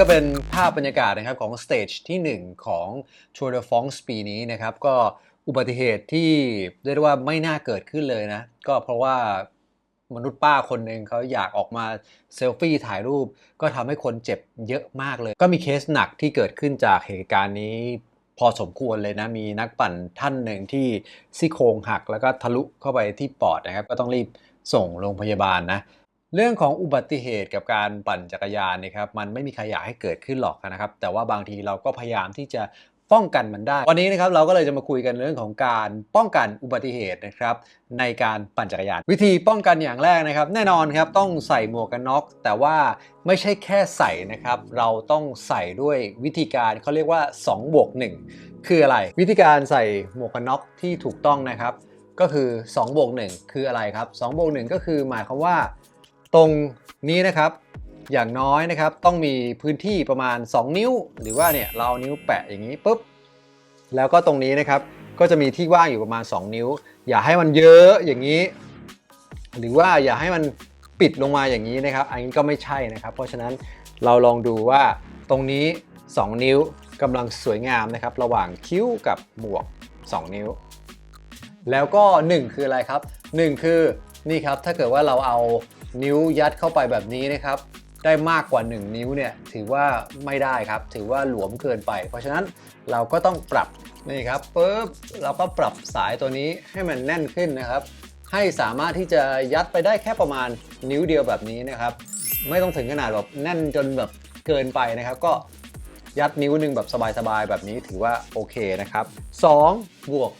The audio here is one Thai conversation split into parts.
ก็เป็นภาพบรรยากาศนะครับของสเตจที่ 1 ของ Tour de France ปีนี้นะครับก็อุบัติเหตุที่เรียกได้ว่าไม่น่าเกิดขึ้นเลยนะ ก็เพราะว่ามนุษย์ป้าคนหนึ่งเขาอยากออกมาเซลฟี่ถ่ายรูป ก็ทำให้คนเจ็บเยอะมากเลย ก็มีเคสหนักที่เกิดขึ้นจากเหตุการณ์นี้พอสมควรเลยนะ มีนักปั่นท่านหนึ่งที่ซี่โครงหักแล้วก็ทะลุเข้าไปที่ปอดนะครับ ก็ต้องรีบส่งโรงพยาบาลนะ เรื่องของอุบัติเหตุกับการปั่นจักรยานนะครับมันไม่มีใครอยากให้เกิดขึ้นหรอกนะครับ แต่ว่าบางทีเราก็พยายามที่จะป้องกันมันได้ วันนี้นะครับเราก็เลยจะมาคุยกันเรื่องของการป้องกันอุบัติเหตุนะครับในการปั่นจักรยาน วิธีป้องกันอย่างแรกนะครับ แน่นอนครับต้องใส่หมวกกันน็อก แต่ว่าไม่ใช่แค่ใส่นะครับ เราต้องใส่ด้วยวิธีการเขาเรียกว่า2บวก1คืออะไร วิธีการใส่หมวกกันน็อกที่ถูกต้องนะครับ ก็คือ2บวก1คืออะไรครับ2บวก1ก็คือหมายความว่า ตรงนี้นะครับอย่างน้อยนะครับต้องมีพื้นที่ประมาณ 2 นิ้ว หรือว่าเนี่ยเรานิ้วแปะอย่างนี้ปุ๊บแล้วก็ตรงนี้นะครับก็จะมีที่ว่างอยู่ประมาณ 2 นิ้ว อย่าให้มันเยอะอย่างนี้ หรือว่าอย่าให้มันปิดลงมาอย่างนี้นะครับ อันนี้ก็ไม่ใช่นะครับ เพราะฉะนั้นเราลองดูว่าตรงนี้ 2 นิ้วกำลังสวยงามนะครับ ระหว่างคิ้วกับหมวก 2 นิ้ว แล้วก็ 1 คืออะไรครับ 1 คือนี่ครับถ้าเกิดว่าเราเอา นิ้วยัดเข้าไปแบบนี้นะครับ ได้มากกว่า 1 นิ้วเนี่ยถือว่าไม่ได้ครับ ถือว่าหลวมเกินไป เพราะฉะนั้นเราก็ต้องปรับนี่ครับปุ๊บเราก็ปรับสายตัวนี้ให้มันแน่นขึ้นนะครับ ให้สามารถที่จะยัดไปได้แค่ประมาณนิ้วเดียวแบบนี้นะครับ ไม่ต้องถึงขนาดแบบแน่นจนแบบเกินไปนะครับ ก็ยัดนิ้วหนึ่งแบบสบายๆแบบนี้ถือว่าโอเคนะครับ2บวก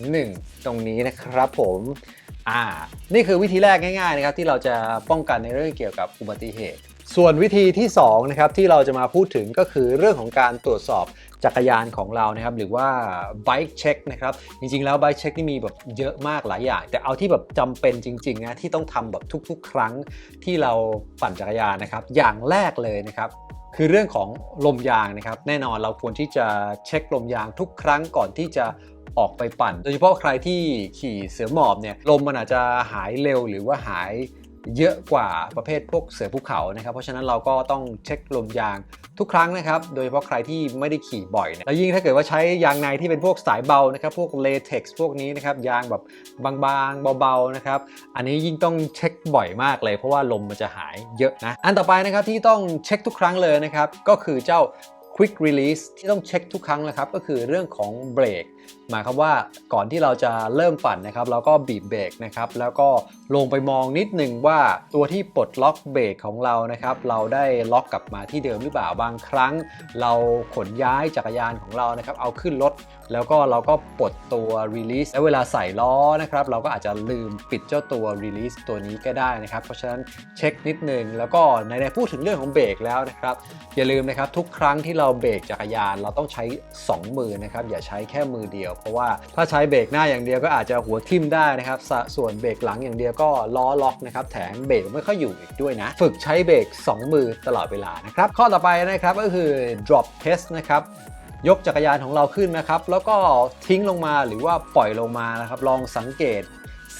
1 ตรงนี้นะครับผม อ่า นี่คือวิธีแรกง่ายๆนะครับที่เราจะป้องกันในเรื่องเกี่ยวกับอุบัติเหตุ ส่วนวิธีที่2นะครับที่เราจะมาพูดถึงก็คือเรื่องของการตรวจสอบจักรยานของเรานะครับหรือว่า bike check นะครับจริงๆแล้ว bike check นี่มีแบบเยอะมากหลายอย่าง แต่เอาที่แบบจำเป็นจริงๆนะที่ต้องทำแบบทุกๆ ครั้งที่เราปั่นจักรยานนะครับอย่างแรกเลยนะครับคือเรื่องของลมยางนะครับแน่นอนเราควรที่จะเช็คลมยางทุกครั้งก่อนที่จะ ออกไปปั่น โดยเฉพาะใครที่ขี่เสือหมอบเนี่ยลมมันอาจจะหายเร็วหรือว่าหายเยอะกว่าประเภทพวกเสือภูเขานะครับ เพราะฉะนั้นเราก็ต้องเช็คลมยางทุกครั้งนะครับ โดยเฉพาะใครที่ไม่ได้ขี่บ่อยเนี่ยแล้วยิ่งถ้าเกิดว่าใช้ยางในที่เป็นพวกสายเบานะครับ พวกเลเท็กซ์พวกนี้นะครับ ยางแบบบางๆ เบาๆ นะครับ อันนี้ยิ่งต้องเช็คบ่อยมากเลย เพราะว่าลมมันจะหายเยอะนะ อันต่อไปนะครับที่ต้องเช็คทุกครั้งเลยนะครับ ก็คือเจ้า Quick Release ที่ต้องเช็คทุกครั้งนะครับ ก็คือเรื่องของเบรก หมายความว่าก่อนที่เราจะเริ่มปั่นนะครับเราก็บีบเบรกนะครับแล้วก็ลงไปมองนิดหนึ่งว่าตัวที่ปลดล็อกเบรกของเรานะครับเราได้ล็อกกลับมาที่เดิมหรือเปล่าบางครั้ง เราขนย้ายจักรยานของเรานะครับเอาขึ้นรถแล้วก็เราก็ปลดตัว release แล้วเวลาใส่ล้อนะครับเราก็อาจจะลืมปิดเจ้าตัว release ตัวนี้ก็ได้นะครับ เพราะฉะนั้นเช็คนิดนึง แล้วก็ในในพูดถึงเรื่องของเบรกแล้วนะครับ อย่าลืมนะครับทุกครั้งที่เราเบรกจักรยาน เราต้องใช้ 2 มือนะครับอย่าใช้แค่มือเดียวเพราะว่าถ้าใช้เบรกหน้าอย่างเดียวก็อาจจะหัวทิ่มได้นะครับส่วนเบรกหลังอย่างเดียวก็ล้อล็อกนะครับแถมเบรกไม่ค่อยอยู่อีกด้วยนะ ฝึกใช้เบรก2 มือตลอดเวลานะครับข้อต่อไปนะครับก็คือ drop test นะครับยกจักรยานของเราขึ้นนะครับ แล้วก็ทิ้งลงมาหรือว่าปล่อยลงมานะครับ ลองสังเกต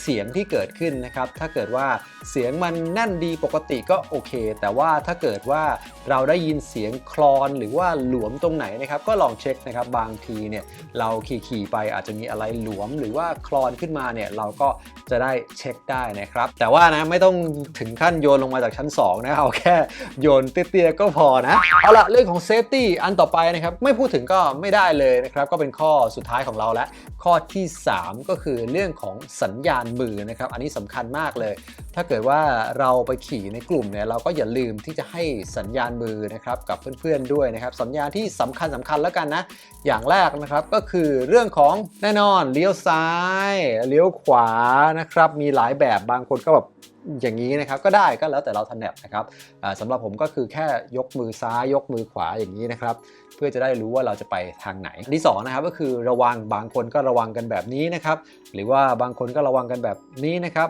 สียงที่เกิดขึ้นนะครับ ถ้าเกิดว่าเสียงมันแน่นดีปกติก็โอเค แต่ว่าถ้าเกิดว่าเราได้ยินเสียงคลอนหรือว่าหลวมตรงไหนนะครับ ก็ลองเช็คนะครับบางทีเนี่ยเราขี่ๆไปอาจจะมีอะไรหลวมหรือว่าคลอนขึ้นมาเนี่ยเราก็จะได้เช็คได้นะครับ แต่ว่านะไม่ต้องถึงขั้นโยนลงมาจากชั้น 2 นะเอาแค่โยนเตี้ยๆก็พอนะ เอาละเรื่องของเซฟตี้อันต่อไปนะครับไม่พูดถึงก็ไม่ได้เลยนะครับ ก็เป็นข้อสุดท้ายของเราแล้วข้อที่ 3 ก็คือเรื่องของสัญญาณมือนะครับอันนี้สำคัญมากเลย ถ้าเกิดว่าเราไปขี่ในกลุ่มเนี่ยเราก็อย่าลืมที่จะให้สัญญาณมือนะครับกับเพื่อนๆด้วยนะครับสัญญาณที่สำคัญสำคัญแล้วกันนะอย่างแรกนะครับก็คือเรื่องของแน่นอนเลี้ยวซ้าย เลี้ยวขวานะครับมีหลายแบบบางคนก็แบบอย่างนี้นะครับก็ได้ก็แล้วแต่เราถนัดนะครับสำหรับผมก็คือแค่ยกมือซ้ายยกมือขวาอย่างนี้นะครับเพื่อจะได้รู้ว่าเราจะไปทางไหนอันที่สองนะครับก็คือระวังบางคนก็ระวังกันแบบนี้นะครับหรือว่าบางคนก็ระวังกันแบบนี้นะครับ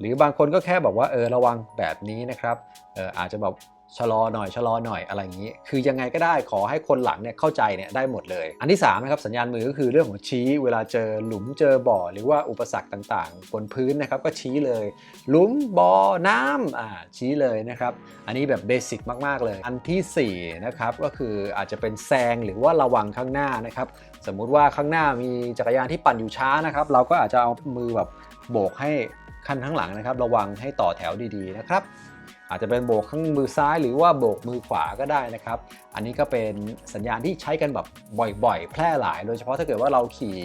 หรือบางคนก็แค่บอกว่าเออระวังแบบนี้นะครับอออาจจะแบบ ชะลอหน่อยชะลอหน่อยอะไรอย่างนี้ คือยังไงก็ได้ขอให้คนหลังเนี่ยเข้าใจเนี่ยได้หมดเลย อันที่3นะครับสัญญาณมือก็คือเรื่องของชี้ เวลาเจอหลุมเจอบ่อ หรือว่าอุปสรรคต่างๆ บนพื้นนะครับก็ชี้เลย หลุมบ่อน้ำอ่าชี้เลยนะครับอันนี้แบบเบสิกมากๆเลย อันทีสี่4นะครับก็คืออาจจะเป็นแซงหรือว่าระวังข้างหน้านะครับสมมุติว่าข้างหน้ามีจักรยานที่ปั่นอยู่ช้านะครับเราก็อาจจะเอามือแบบโบกให้คันข้างหลังนะครับระวังให้ต่อแถวดีๆนะครับ อาจจะเป็นโบกข้างมือซ้ายหรือว่าโบกมือขวาก็ได้นะครับ อันนี้ก็เป็นสัญญาณที่ใช้กันแบบบ่อยๆ แพร่หลาย โดยเฉพาะถ้าเกิดว่าเราขี่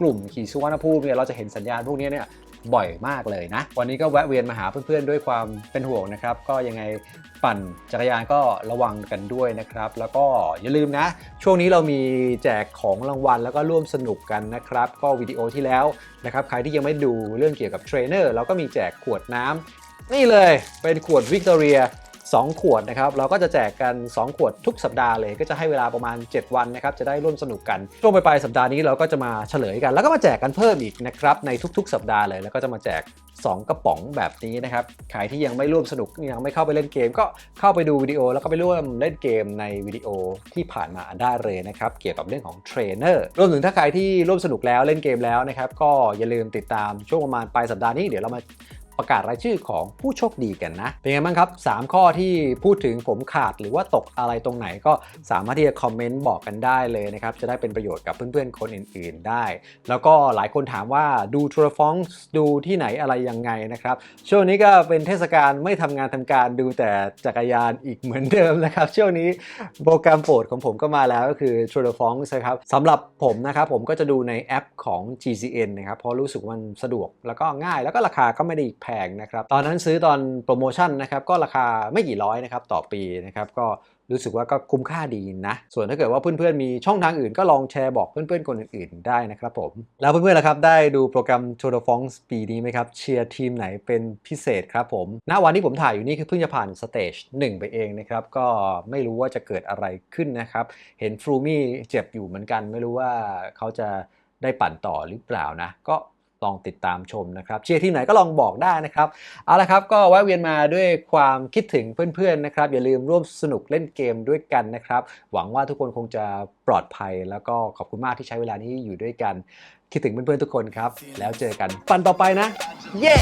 กลุ่มขี่สุวรรณภูมิเนี่ยเราจะเห็นสัญญาณพวกนี้เนี่ยบ่อยมากเลยนะ วันนี้ก็แวะเวียนมาหาเพื่อนๆ ด้วยความเป็นห่วงนะครับ ก็ยังไงปั่นจักรยานก็ระวังกันด้วยนะครับ แล้วก็อย่าลืมนะ ช่วงนี้เรามีแจกของรางวัลแล้วก็ร่วมสนุกกันนะครับ ก็วิดีโอที่แล้วนะครับ ใครที่ยังไม่ดูเรื่องเกี่ยวกับเทรนเนอร์เราก็มีแจกขวดน้ำ นี่เลยเป็นขวดวิกตอเรีย2 ขวดนะครับเราก็จะแจกกัน 2 ขวดทุกสัปดาห์เลยก็จะให้เวลาประมาณ 7 วันนะครับจะได้ร่วมสนุกกันช่วงปลายสัปดาห์นี้เราก็จะมาเฉลยกัน แล้วก็มาแจกกันเพิ่มอีกนะครับในทุกๆ สัปดาห์เลย แล้วก็จะมาแจก 2 กระป๋องแบบนี้นะครับใครที่ยังไม่ร่วมสนุกยังไม่เข้าไปเล่นเกม ก็เข้าไปดูวิดีโอแล้วก็ไปร่วมเล่นเกมในวิดีโอที่ผ่านมาได้เลยนะครับเกี่ยวกับเรื่องของเทรนเนอร์รวมถึงถ้าใครที่ร่วมสนุกแล้วเล่นเกมแล้วนะครับก็อย่าลืมติดตามช่วงประมาณปลายสัปดาห์นี้เดี๋ยวเรามา ประกาศรายชื่อของผู้โชคดีกันนะ เป็นไงบ้างครับ 3 ข้อที่พูดถึงผมขาดหรือว่าตกอะไรตรงไหนก็สามารถที่จะคอมเมนต์บอกกันได้เลยนะครับ จะได้เป็นประโยชน์กับเพื่อนๆคนอื่นๆได้ แล้วก็หลายคนถามว่าดูทัวร์ฟองดูที่ไหนอะไรยังไงนะครับ ช่วงนี้ก็เป็นเทศกาลไม่ทำงานทำการดูแต่จักรยานอีกเหมือนเดิมนะครับ ช่วงนี้โปรแกรมโปรดของผมก็มาแล้วก็คือ Tour de France นะครับสำหรับผมนะครับผมก็จะดูในแอปของ GCN นะครับเพราะรู้สึกว่ามันสะดวกแล้วก็ง่ายแล้วก็ราคาก็ไม่ได้แพงนะครับ ตอนนั้นซื้อตอนโปรโมชั่นนะครับก็ราคาไม่กี่ร้อยนะครับต่อปีนะครับก็รู้สึกว่าก็คุ้มค่าดีนะ ส่วนถ้าเกิดว่าเพื่อนๆ มีช่องทางอื่นก็ลองแชร์บอกเพื่อนๆ คนอื่นๆ ได้นะครับผม แล้วเพื่อนๆล่ะครับ ได้ดูโปรแกรม Tour de France ปีนี้ไหมครับ เชียร์ทีมไหนเป็นพิเศษครับผม ณ วันที่ผมถ่ายอยู่นี่คือเพิ่งจะผ่านสเตจ1 ไปเองนะครับ ก็ไม่รู้ว่าจะเกิดอะไรขึ้นนะครับ เห็นฟรูมี่เจ็บอยู่เหมือนกัน ไม่รู้ว่าเขาจะได้ปั่นต่อหรือเปล่านะ ก็ ลองติดตามชมนะครับเชียร์ทีมไหนก็ลองบอกได้นะครับเอาละครับก็แวะเวียนมาด้วยความคิดถึงเพื่อนๆนะครับอย่าลืมร่วมสนุกเล่นเกมด้วยกันนะครับหวังว่าทุกคนคงจะปลอดภัย แล้วก็ขอบคุณมากที่ใช้เวลานี้อยู่ด้วยกัน คิดถึงเพื่อนๆทุกคนครับแล้วเจอกันปันต่อไปนะ เย้